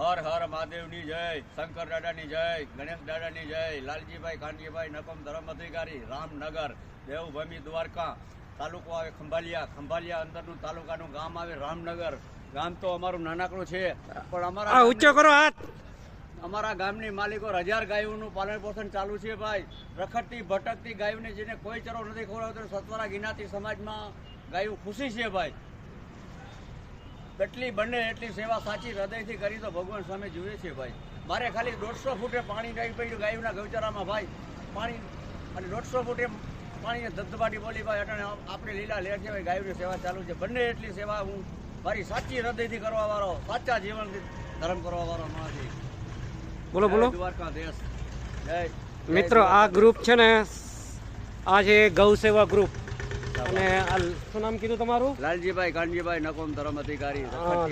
હર હર મહાદેવની જય શંકર દાદાની જય ગણેશ દાદાની જય લાલજીભાઈ કાનજીભાઈ નકમ ધર્મ અધિકારી રામનગર દેવભૂમિ દ્વારકા તાલુકો આવે ખંભાલિયા. ખંભાલિયા અંદરનું તાલુકાનું ગામ આવે રામનગર. ગામ તો અમારું નાનકડું છે પણ અમારા ઊંચો કરો હાથ. અમારા ગામની માલિકો હજાર ગાયોનું પાલન પોષણ ચાલુ છે ભાઈ. રખડતી ભટકતી ગાયોને જેને કોઈ ચરો નથી ખવડાવતો સત્વરા જ્ઞાતિ સમાજમાં ગાયો ખુશી છે ભાઈ. એટલી બંને એટલી સેવા સાચી હૃદયથી કરી તો ભગવાન સામે જુએ છે ભાઈ. મારે ખાલી દોઢસો ફૂટે પાણી નહીં પડ્યું ગાયુના ગૌચરામાં ભાઈ. પાણી અને દોઢસો ફૂટે પાણીને ધબધબાટી બોલી ભાઈ અટાણે આપણે લીલા લેર છે ભાઈ ગાયુની સેવા ચાલુ છે. બંને એટલી સેવા હું મારી સાચી હૃદયથી કરવા વાળો સાચા જીવનથી ધર્મ કરવા વાળો માણસ બોલો બોલો. દ્વારકા દેશ. જય મિત્રો આ ગ્રુપ છે ને આ છે ગૌ સેવા ગ્રુપ અને આ શું નામ કીધું તમારું? લાલજીભાઈ કાનજીભાઈ નકોમ ધર્મ અધિકારી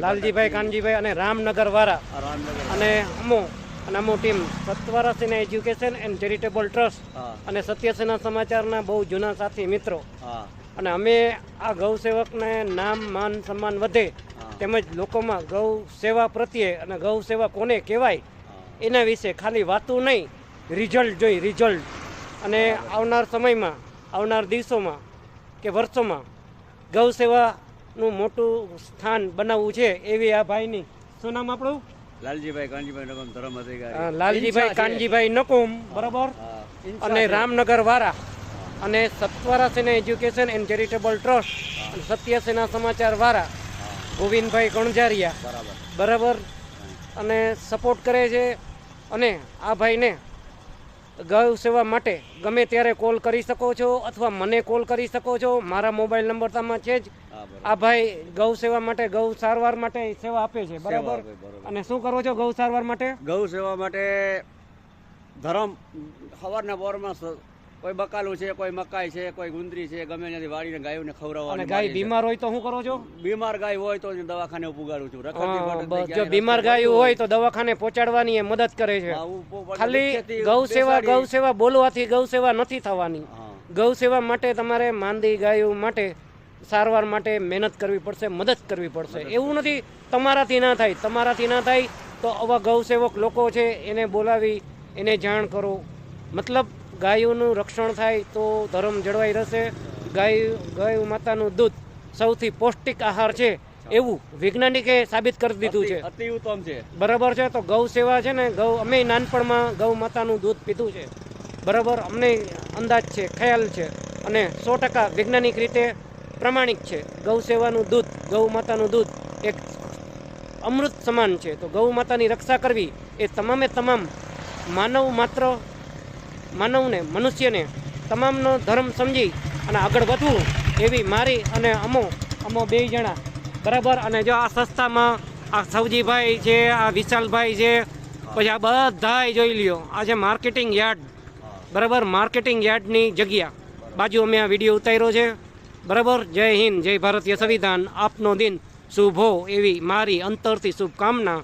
લાલજીભાઈ કાનજીભાઈ અને રામનગર વાળા રામનગર. અને અમો અને અમો ટીમ સત્વરાસીના એજ્યુકેશન એન્ડ ચેરિટેબલ ટ્રસ્ટ અને સત્યસેના સમાચારના બહુ જૂના સાથી મિત્રો. અને અમે આ ગૌ સેવકને નામ માન સન્માન વધે તેમજ લોકોમાં ગૌ સેવા પ્રત્યે અને ગૌ સેવા કોને કહેવાય એના વિશે ખાલી વાતું નહીં રિઝલ્ટ જોઈ રિઝલ્ટ. અને આવનાર સમયમાં આવનાર દિવસોમાં કે વર્ષોમાં ગૌ સેવાનું મોટું સ્થાન બનાવવું છે એવી આ ભાઈની. શું નામ આપણું? લાલજીભાઈ કાનજીભાઈ નકુમ ધર્મ અધિકારી. લાલજીભાઈ કાનજીભાઈ નકુમ બરાબર? અને રામનગર વાળા અને સત્વરા સેના એજ્યુકેશન એન્ડ ચેરિટેબલ ટ્રસ્ટ અને સત્ય સેના સમાચાર વાળા ગોવિંદભાઈ કણજારિયા બરાબર. બરાબર? અને સપોર્ટ કરે છે અને આ ભાઈને ગૌ સેવા માટે ગમે ત્યારે કોલ કરી શકો છો અથવા મને કોલ કરી શકો છો મારા મોબાઈલ નંબર તમામાં છે જ. આ ભાઈ ગૌ સેવા માટે ગૌ સારવાર માટે સેવા આપે છે બરાબર. અને શું કરો છો ગૌ સારવાર માટે? ગૌ સેવા માટે ધરમ સવારના બોરમાં સ- કોઈ બકાલું છે કોઈ મકાઈ છે કોઈ ગુંદરી છે ગમે ત્યાંથી વાળીને ગાયોને ખવડાવવાનું ગાય બીમાર હોય તો શું કરો છો? બીમાર ગાય હોય તો દવાખાને ઉગાડું છું. જો બીમાર ગાય હોય તો દવાખાને પહોંચાડવાની એ મદદ કરે છે. ખાલી ગૌ સેવા ગૌ સેવા બોલવાથી ગૌ સેવા નથી થવાની. ગૌ સેવા માટે તમારે માંદી ગાયો માટે સારવાર માટે મહેનત કરવી પડશે મદદ કરવી પડશે. એવું નથી તમારાથી ના થાય. તમારાથી ના થાય તો આવા ગૌ સેવક લોકો છે એને બોલાવી એને જાણ કરો. મતલબ ગાયોનું રક્ષણ થાય તો ધર્મ જળવાઈ રહેશે. ગાય ગાય માતાનું દૂધ સૌથી પૌષ્ટિક આહાર છે એવું વૈજ્ઞાનિકે સાબિત કરી દીધું છે. અતિ ઉત્તમ છે. બરાબર છે? તો ગૌ સેવા છે ને ગૌ અમે નાનપણમાં ગૌ માતાનું દૂધ પીધું છે. બરાબર? અમને અંદાજ છે ખ્યાલ છે અને સો ટકા વૈજ્ઞાનિક રીતે પ્રમાણિક છે. ગૌ સેવાનું દૂધ ગૌ માતાનું દૂધ એક અમૃત સમાન છે. તો ગૌ માતાની રક્ષા કરવી એ તમામે તમામ માનવ માત્ર માનવને, મનુષ્યને તમામનો ધર્મ સમજી અને આગળ વધવું એવી મારી અને અમો અમો બે જણા. બરાબર? અને જો આ સંસ્થામાં આ સવજીભાઈ છે, આ વિશાલભાઈ છે, પછી આ બધાએ જોઈ લ્યો. આ છે માર્કેટિંગ યાર્ડ. બરાબર? માર્કેટિંગ યાર્ડની જગ્યા. બાજુ અમે આ વીડિયો ઉતાર્યો છે. બરાબર? જય હિન્દ, જય ભારતીય સંવિધાન. આપનો દિન શુભ એવી મારી અંતરથી શુભકામના